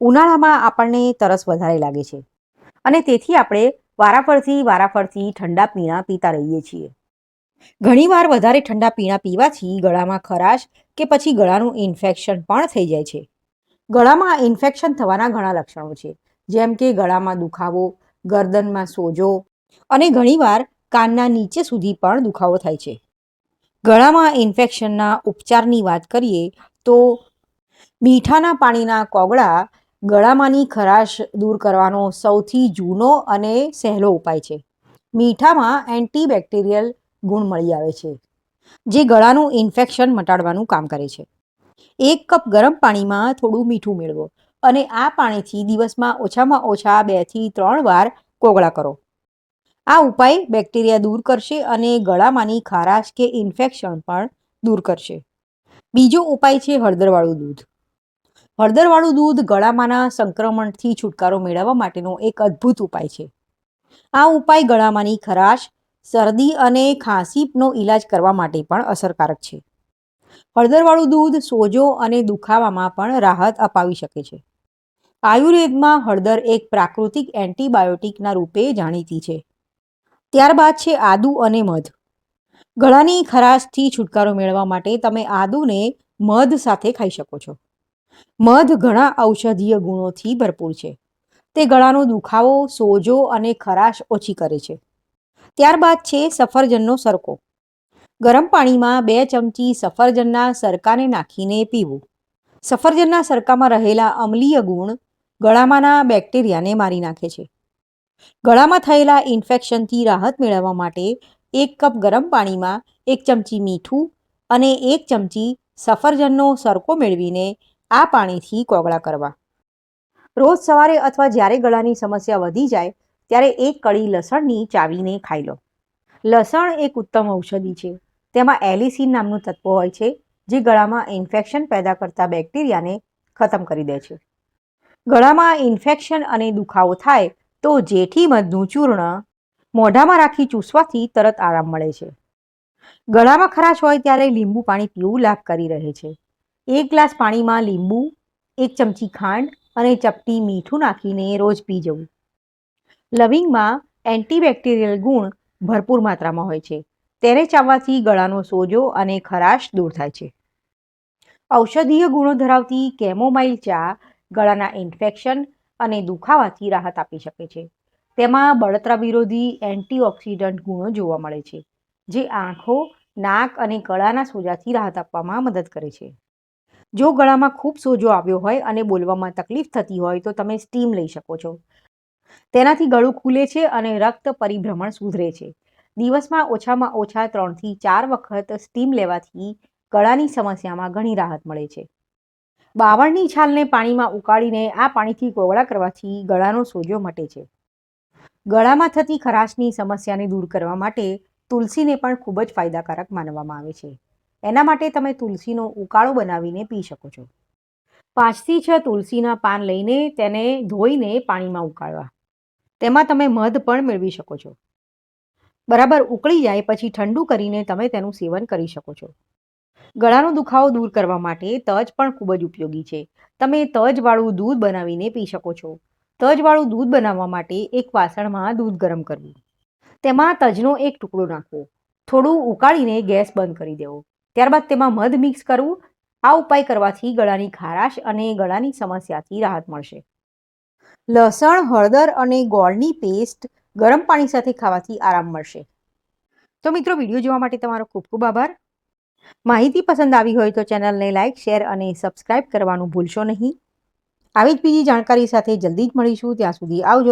ઉનાળામાં આપણને તરસ વધારે લાગે છે. અને તેથી આપણે વારાફરથી વારાફરથી ઠંડા પીણા પીતા રહીએ છીએ. ઘણીવાર વધારે ઠંડા પીણા પીવાથી ગળામાં ખરાશ કે પછી ગળાનું ઇન્ફેક્શન પણ થઈ જાય છે. ગળામાં ઇન્ફેક્શન થવાના ઘણા લક્ષણો છે, જેમ કે ગળામાં દુખાવો, ગરદનમાં સોજો અને ઘણીવાર કાનના નીચે સુધી પણ દુખાવો થાય છે. ગળામાં ઇન્ફેક્શનના ઉપચારની વાત કરીએ તો મીઠાના પાણીના કોગળા ગળામાંની ખરાશ દૂર કરવાનો સૌથી જૂનો અને સહેલો ઉપાય છે. મીઠામાં એન્ટીબેક્ટેરિયલ ગુણ મળી આવે છે, જે ગળાનું ઇન્ફેક્શન મટાડવાનું કામ કરે છે. એક કપ ગરમ પાણીમાં થોડું મીઠું મેળવો અને આ પાણીથી દિવસમાં ઓછામાં ઓછા બેથી ત્રણ વાર કોગળા કરો. આ ઉપાય બેક્ટેરિયા દૂર કરશે અને ગળામાંની ખારાશ કે ઇન્ફેક્શન પણ દૂર કરશે. બીજો ઉપાય છે હળદરવાળું દૂધ. હળદરવાળું દૂધ ગળામાંના સંક્રમણથી છુટકારો મેળવવા માટેનો એક અદ્ભુત ઉપાય છે. આ ઉપાય ગળામાંની ખરાશ, શરદી અને ખાંસીનો ઈલાજ કરવા માટે પણ અસરકારક છે. હળદરવાળું દૂધ સોજો અને દુખાવામાં પણ રાહત અપાવી શકે છે. આયુર્વેદમાં હળદર એક પ્રાકૃતિક એન્ટીબાયોટિકના રૂપે જાણીતી છે. ત્યારબાદ છે આદુ અને મધ. ગળાની ખરાશથી છુટકારો મેળવવા માટે તમે આદુને મધ સાથે ખાઈ શકો છો. મધ ઘણા ઔષધીય ગુણોથી ભરપૂર છે. તે ગળાનો દુખાવો, સોજો અને ખરાશ ઓછી કરે છે. ત્યારબાદ છે સફરજનનો સરકો ગરમ પાણીમાં બે ચમચી સફરજનના સરકાને નાખીને પીવું. સફરજનના સરકામાં રહેલા અમ્લીય ગુણ ગળામાંના બેક્ટેરિયાને મારી નાખે છે. ગળામાં થયેલા ઇન્ફેક્શનથી રાહત મેળવવા માટે એક કપ ગરમ પાણીમાં એક ચમચી મીઠું અને એક ચમચી સફરજનનો સરકો મેળવીને આ પાણીથી કોગળા કરવા. રોજ સવારે અથવા જ્યારે ગળાની સમસ્યા વધી જાય, ત્યારે એક કળી લસણની ચાવીને ખાઈ લો. લસણ એક ઉત્તમ ઔષધિ છે. તેમાં એલિસિન નામનું તત્વ હોય છે, જે ગળામાં ઇન્ફેક્શન પેદા કરતા બેક્ટેરિયાને ખતમ કરી દે છે. ગળામાં ઇન્ફેક્શન અને દુખાવો થાય, તો જેઠી મધનું ચૂર્ણ મોઢામાં રાખી ચૂસવાથી તરત આરામ મળે છે. ગળામાં ખરાશ હોય ત્યારે લીંબુ પાણી પીવું લાભકારી રહે છે. એક ગ્લાસ પાણીમાં લીંબુ, એક ચમચી ખાંડ અને ચપટી મીઠું નાખીને રોજ પી જવું. લવિંગમાં એન્ટીબેક્ટેરિયલ ગુણ ભરપૂર માત્રામાં હોય છે. તેને ચાવવાથી ગળાનો સોજો અને ખરાશ દૂર થાય છે. ઔષધીય ગુણો ધરાવતી કેમોમાઇલ ચા ગળાના ઇન્ફેક્શન અને દુખાવાથી રાહત આપી શકે છે. તેમાં બળતરા વિરોધી એન્ટીઓક્સિડન્ટ ગુણો જોવા મળે છે, જે આંખો, નાક અને ગળાના સોજાથી રાહત આપવામાં મદદ કરે છે. જો ગળામાં ખૂબ સોજો આવ્યો હોય અને બોલવામાં તકલીફ થતી હોય તો તમે સ્ટીમ લઈ શકો છો. તેનાથી ગળું ખુલે છે અને રક્ત પરિભ્રમણ સુધરે છે. દિવસમાં ઓછામાં ઓછા ત્રણથી ચાર વખત સ્ટીમ લેવાથી ગળાની સમસ્યામાં ઘણી રાહત મળે છે. બાવળની છાલને પાણીમાં ઉકાળીને આ પાણીથી કોગળા કરવાથી ગળાનો સોજો મટે છે. ગળામાં થતી ખરાશની સમસ્યાને દૂર કરવા માટે તુલસીને પણ ખૂબ જ ફાયદાકારક માનવામાં આવે છે. એના માટે તમે તુલસીનો ઉકાળો બનાવીને પી શકો છો. પાંચથી છ તુલસીના પાન લઈને તેને ધોઈને પાણીમાં ઉકાળવા. તેમાં તમે મધ પણ મેળવી શકો છો. બરાબર ઉકળી જાય પછી ઠંડુ કરીને તમે તેનું સેવન કરી શકો છો. ગળાનો દુખાવો દૂર કરવા માટે તજ પણ ખૂબ જ ઉપયોગી છે. તમે તજવાળું દૂધ બનાવીને પી શકો છો. તજવાળું દૂધ બનાવવા માટે એક વાસણમાં દૂધ ગરમ કરવું. તેમાં તજનો એક ટુકડો નાખવો. થોડું ઉકાળીને ગેસ બંધ કરી દેવો. ત્યારબાદ તેમાં મધ મિક્સ કરવું, આ ઉપાય કરવાથી ગળાની ખારાશ અને ગળાની સમસ્યાથી રાહત મળશે. લસણ, હળદર અને ગોળની પેસ્ટ ગરમ પાણી સાથે ખાવાથી આરામ મળશે. તો મિત્રો, વીડિયો જોવા માટે તમારો ખૂબ ખૂબ આભાર. માહિતી પસંદ આવી હોય તો ચેનલને લાઇક શેર અને સબસ્ક્રાઇબ કરવાનું ભૂલશો નહીં. આવી જ બીજી જાણકારી સાથે જલ્દી જ મળીશું. ત્યાં સુધી આવજો.